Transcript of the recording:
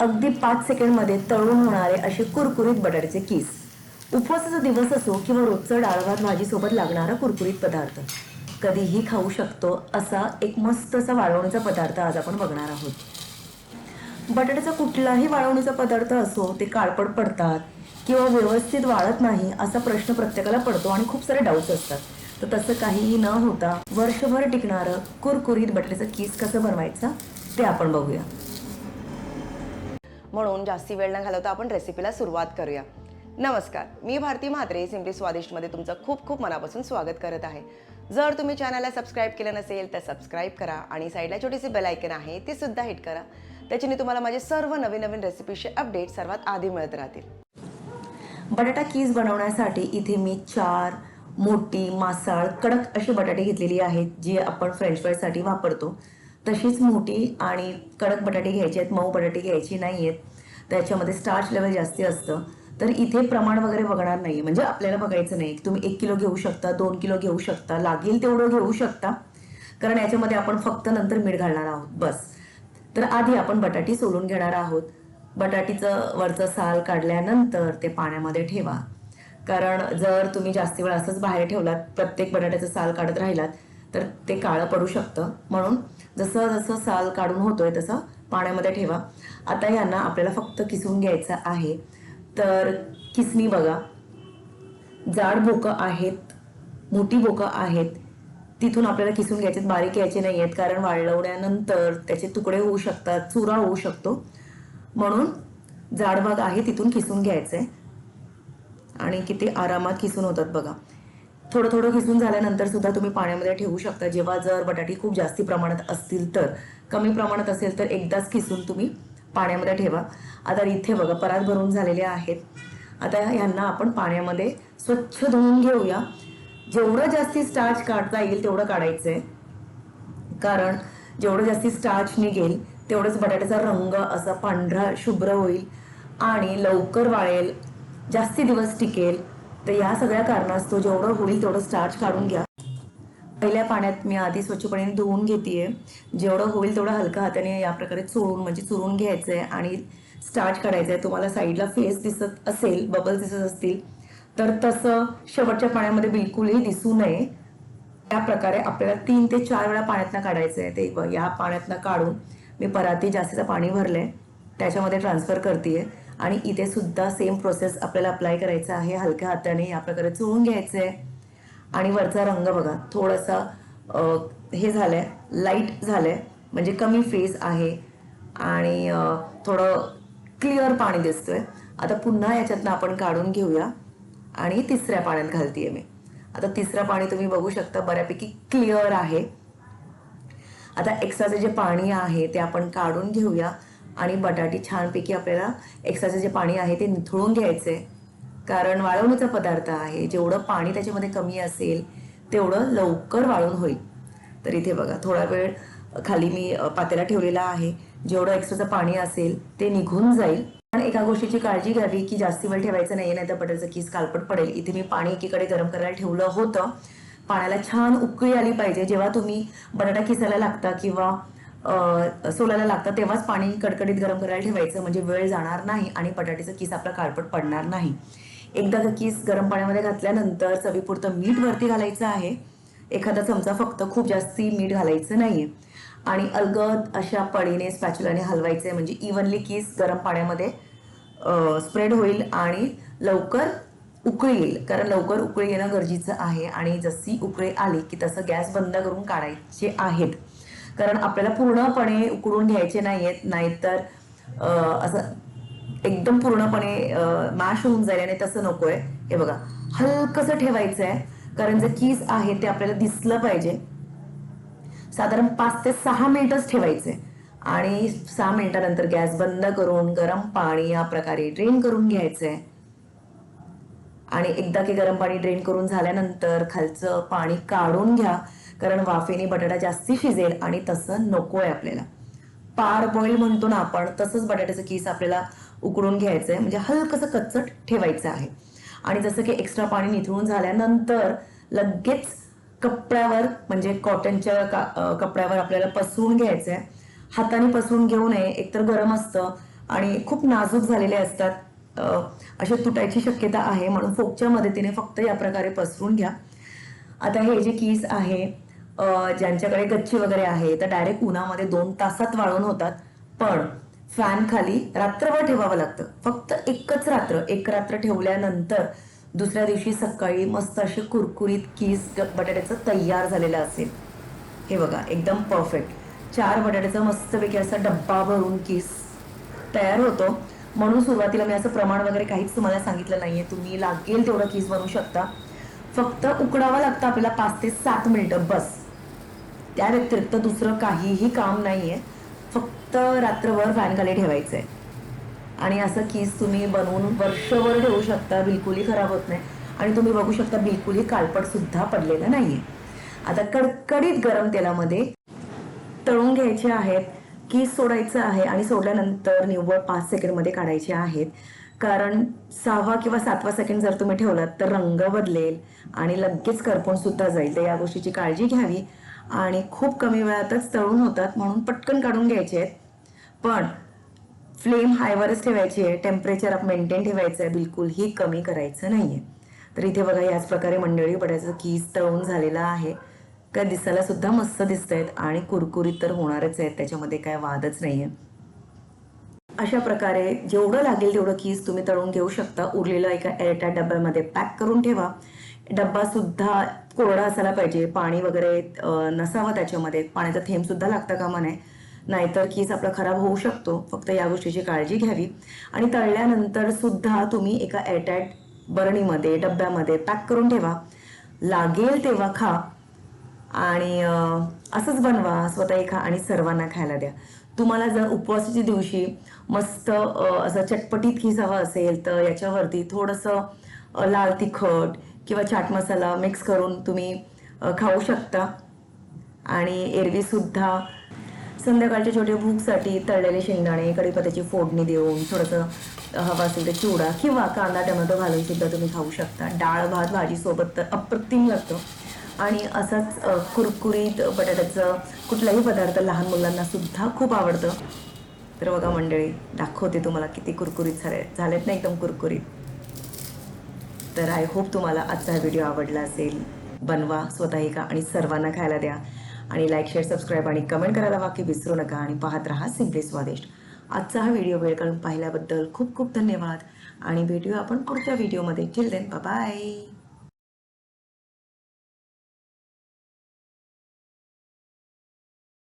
अगदी पाच सेकंडमध्ये तळून होणारे असे कुरकुरीत बटाट्याचे किस. उपवासाचा दिवस असो किंवा रोजचं डाळभात भाजीसोबत लागणारा कुरकुरीत पदार्थ. कधीही खाऊ शकतो असा एक मस्त असा वाळवणीचा पदार्थ आज आपण बघणार आहोत. बटाट्याचा कुठलाही वाळवणीचा पदार्थ असो ते काळपड पडतात किंवा व्यवस्थित वाळत नाही असा प्रश्न प्रत्येकाला पडतो आणि खूप सारे डाऊट्स असतात. तर तसं काहीही न होता वर्षभर टिकणारं कुरकुरीत बटाट्याचं कीस कसं बनवायचं ते आपण बघूया. म्हणून जास्ती वेळ न घालवता आपण रेसिपीला सुरुवात करूया. नमस्कार मी भारती म्हात्रे सिम्पली स्वादिष्टमध्ये तुमचं खूप खूप मनापासून स्वागत करत आहे. जर तुम्ही चॅनलला सबस्क्राईब केलं नसेल तर सबस्क्राईब करा आणि साईडला छोटीशी बेलायकन आहे ती सुद्धा हिट करा. त्याच्याने तुम्हाला माझे सर्व नवीन नवीन रेसिपीचे अपडेट सर्वात आधी मिळत राहतील. बटाटा कीज बनवण्यासाठी इथे मी चार मोठी मासाळ कडक अशी बटाटे घेतलेली आहेत जी आपण फ्रेंच फ्राईजसाठी वापरतो. तशीच मोठी आणि कडक बटाटे घ्यायचे आहेत मऊ बटाटे घ्यायची नाही आहेत त्याच्यामध्ये स्टार्च लेवल जास्ती असतं. तर इथे प्रमाण वगैरे बघणार नाही म्हणजे आपल्याला बघायचं नाही. तुम्ही एक किलो घेऊ शकता दोन किलो घेऊ शकता लागेल तेवढं घेऊ शकता. कारण याच्यामध्ये आपण फक्त नंतर मीठ घालणार आहोत. बस. तर आधी आपण बटाटी सोलून घेणार आहोत. बटाटीचं वरचं साल काढल्यानंतर ते पाण्यामध्ये ठेवा. कारण जर तुम्ही जास्ती वेळ असंच बाहेर ठेवलात प्रत्येक बटाट्याचं साल काढत राहिलात तर ते काळं पडू शकतं. म्हणून जसं जसं साल काढून होतोय तसं पाण्यामध्ये ठेवा. आता यांना आपल्याला फक्त किसून घ्यायचं आहे. तर किसणी बघा. जाड बोकं आहेत मोठी बोकं आहेत. तिथून आपल्याला किसून घ्यायचे बारीक यायचे नाही आहेत कारण वाळवण्यानंतर त्याचे तुकडे होऊ शकतात चुरा होऊ शकतो. म्हणून जाड भाग आहे तिथून किसून घ्यायचं. आहे आणि किती आरामात किसून होतात बघा. थोडं थोडं किसून झाल्यानंतर सुद्धा तुम्ही पाण्यामध्ये ठेवू शकता. जेव्हा जर बटाटी खूप जास्ती प्रमाणात असतील तर कमी प्रमाणात असेल तर एकदाच किसून तुम्ही पाण्यामध्ये ठेवा. आता इथे बघा परात भरून झालेले आहेत. आता ह्यांना आपण पाण्यामध्ये स्वच्छ धुवून घेऊया. जेवढं जास्ती स्टार्च काढता येईल तेवढं काढायचं आहे कारण जेवढं जास्ती स्टार्च निघेल तेवढंच बटाट्याचा रंग असा पांढरा शुभ्र होईल आणि लवकर वाळेल जास्ती दिवस टिकेल. तर या सगळ्या कारणास्तव जेवढं होईल तेवढं स्टार्च काढून घ्या. पहिल्या पाण्यात मी आधी स्वच्छपणे धुवून घेते जेवढं होईल तेवढं हलका हाताने या प्रकारे चोळून म्हणजे चुरून घ्यायचं आहे आणि स्टार्च काढायचं आहे तुम्हाला साईडला फेस दिसत असेल बबल्स दिसत असतील तर तसं शेवटच्या पाण्यामध्ये बिलकुलही दिसू नये. त्या प्रकारे आपल्याला तीन ते चार वेळा पाण्यातनं काढायचं आहे ते. या पाण्यातनं काढून मी पराती जास्तीचं पाणी भरलं आहे त्याच्यामध्ये ट्रान्सफर करते आणि इथे सुद्धा सेम प्रोसेस आपल्याला अप्लाय करायचं आहे. हलक्या हाताने या प्रकारे चोळून घ्यायचं आहे आणि वरचा रंग बघा थोडासा हे झालंय लाइट झालंय. म्हणजे कमी फेस आहे. आणि थोडं क्लिअर पाणी दिसतोय. आता पुन्हा याच्यातनं आपण काढून घेऊया. आणि तिसऱ्या पाण्यात घालतीये मी. आता तिसरं पाणी तुम्ही बघू शकता बऱ्यापैकी क्लिअर आहे. आता एक्स्ट्राचे जे पाणी आहे ते आपण काढून घेऊया. आणि बटाटी छानपैकी आपल्याला एक्स्ट्राचं जे पाणी आहे ते निथळून घ्यायचं आहे कारण वाळवणीचा पदार्थ आहे. जेवढं पाणी त्याच्यामध्ये कमी असेल तेवढं लवकर वाळून होईल. तर इथे बघा थोडा वेळ खाली मी पातेला ठेवलेला आहे. जेवढं एक्स्ट्राचं पाणी असेल ते निघून जाईल. पण एका गोष्टीची काळजी घ्यावी की जास्ती वेळ ठेवायचं नाही नाही तर बटरचं किस कालपट पडेल. इथे मी पाणी एकीकडे गरम करायला ठेवलं होतं. पाण्याला छान उकळी आली पाहिजे. जेव्हा तुम्ही बटाटा किसायला लागता किंवा सोलायला लागतं तेव्हाच पाणी कडकडीत गरम करायला ठेवायचं. म्हणजे वेळ जाणार नाही आणि बटाट्याचं किस आपला काळपट पडणार नाही. एकदा किस गरम पाण्यामध्ये घातल्यानंतर चवीपुरतं मीठ वरती घालायचं आहे. एखादा चमचा फक्त खूप जास्ती मीठ घालायचं नाहीये. आणि अलगद अशा पडीने स्पॅच्युलाने हलवायचे. म्हणजे इव्हनली किस गरम पाण्यामध्ये स्प्रेड होईल आणि लवकर उकळी येईल. कारण लवकर उकळी येणं गरजेचं आहे. आणि जशी उकळी आली की तसं गॅस बंद करून काढायचे आहेत. कारण आपल्याला पूर्णपणे उकडून घ्यायचे नाही नाहीतर असं एकदम पूर्णपणे मॅश होऊन जाईल आणि तसं नकोय. हे बघा हलकसं ठेवायचं आहे कारण जे कीस आहे ते आपल्याला दिसलं पाहिजे. साधारण पाच ते सहा मिनिटच ठेवायचे आणि सहा मिनिटानंतर गॅस बंद करून गरम पाणी या प्रकारे ड्रेन करून घ्यायचंय. आणि एकदा की गरम पाणी ड्रेन करून झाल्यानंतर खालचं पाणी काढून घ्या. कारण वाफेने बटाटा जास्ती शिजेल आणि तसं नको आहे आपल्याला. पार बॉईल म्हणतो ना आपण तसंच बटाट्याचं केस आपल्याला उकडून घ्यायचं आहे म्हणजे हलकसं कच्चट ठेवायचं आहे. आणि जसं की एक्स्ट्रा पाणी निथळून झाल्यानंतर लगेच कपड्यावर म्हणजे कॉटनच्या का कपड्यावर आपल्याला पसरून घ्यायचं आहे हाताने पसरून घेऊ नये एकतर गरम असतं. आणि खूप नाजूक झालेले असतात. असे तुटायची शक्यता आहे. म्हणून फोकच्या मदतीने फक्त या प्रकारे पसरून घ्या. आता हे जे कीस आहे ज्यांच्याकडे गच्ची वगैरे आहे तर डायरेक्ट उन्हामध्ये दोन तासात वाळून होतात. पण फॅन खाली रात्रभर ठेवावं लागतं. फक्त एकच रात्र. एक रात्र ठेवल्यानंतर दुसऱ्या दिवशी सकाळी मस्त असे कुरकुरीत कीज बटाट्याचं तयार झालेलं असेल. हे बघा एकदम परफेक्ट चार बटाट्याचा मस्तपैकी असा डब्बा भरून कीस तयार होतो. म्हणून सुरुवातीला मी असं प्रमाण वगैरे काहीच तुम्हाला सांगितलं नाहीये. तुम्ही लागेल तेवढं कीस बनवू शकता. फक्त उकडावं लागतं आपल्याला पाच ते सात मिनिटं. बस. त्या व्यतिरिक्त दुसरं काहीही काम नाही आहे फक्त रात्रभर फॅन खाली आहे आणि असं कीस तुम्ही बनवून वर्षभर ठेवू शकता बिलकुलही खराब होत नाही. आणि तुम्ही बघू शकता बिलकुलही कालपट सुद्धा पडलेलं आहे आता कडकडीत गरम तेलामध्ये तळून घ्यायचे आहेत कीस सोडायचं आहे आणि सोडल्यानंतर निव्वळ पाच सेकंडमध्ये काढायचे आहेत. कारण सहावा किंवा सातवा सेकंड जर तुम्ही ठेवलात तर रंग बदलेल आणि लगेच करपून सुद्धा जाईल. तर या गोष्टीची काळजी घ्यावी. आणि खूप कमी वेळातच तळून होतात म्हणून पटकन काढून घ्यायचे आहेत. पण फ्लेम हायवरच ठेवायची आहे. टेम्परेचर मेंटेन ठेवायचं आहे. बिलकुल ही कमी करायचं नाही आहे तर इथे बघा याच प्रकारे मंडळी पडायचं कीस तळून झालेला आहे. काय दिसायला सुद्धा मस्त दिसत आहेत आणि कुरकुरीत तर होणारच आहेत. त्याच्यामध्ये काय वादच नाही आहे अशा प्रकारे जेवढं लागेल तेवढं कीस तुम्ही तळून घेऊ शकता. उरलेलं एका एअरटाईट डब्यामध्ये पॅक करून ठेवा. डब्बा सुद्धा कोरडा असायला पाहिजे पाणी वगैरे नसावं त्याच्यामध्ये. पाण्याचा थेंब सुद्धा लागता कामा नये नाहीतर कीस आपला खराब होऊ शकतो. फक्त या गोष्टीची काळजी घ्यावी. आणि तळल्यानंतर सुद्धा तुम्ही एका एअरटाईट बरणीमध्ये डब्यामध्ये पॅक करून ठेवा. लागेल तेव्हा खा. आणि असंच बनवा. स्वतः खा आणि सर्वांना खायला द्या. तुम्हाला जर उपवासाच्या दिवशी मस्त असं चटपटीत खीस हवा असेल तर याच्यावरती थोडंसं लाल तिखट किंवा चाट मसाला मिक्स करून तुम्ही खाऊ शकता. आणि एरवी सुद्धा. संध्याकाळच्या छोट्या भूकसाठी तळलेले शेंगदाणे कडीपत्याची फोडणी देऊन थोडंसं हवा असेल तर चिवडा किंवा कांदा टमॅटो घालून सुद्धा तुम्ही खाऊ शकता. डाळ भात भाजीसोबत तर अप्रतिम लागतं. आणि असाच कुरकुरीत बटाट्याचं कुठलाही पदार्थ लहान मुलांना सुद्धा खूप आवडतं. तर बघा मंडळी दाखवते तुम्हाला किती कुरकुरीत झाले झालेत ना एकदम कुरकुरीत. तर आय होप तुम्हाला आजचा हा व्हिडिओ आवडला असेल. बनवा स्वतःही का आणि सर्वांना खायला द्या. आणि लाईक शेअर सबस्क्राईब आणि कमेंट करायला बाकी विसरू नका आणि पाहत राहा सिम्पली स्वादिष्ट आजचा हा व्हिडिओ वेळ काढून पाहिल्याबद्दल खूप खूप धन्यवाद. आणि भेटूया आपण पुढच्या व्हिडिओमध्ये चिल देन बाय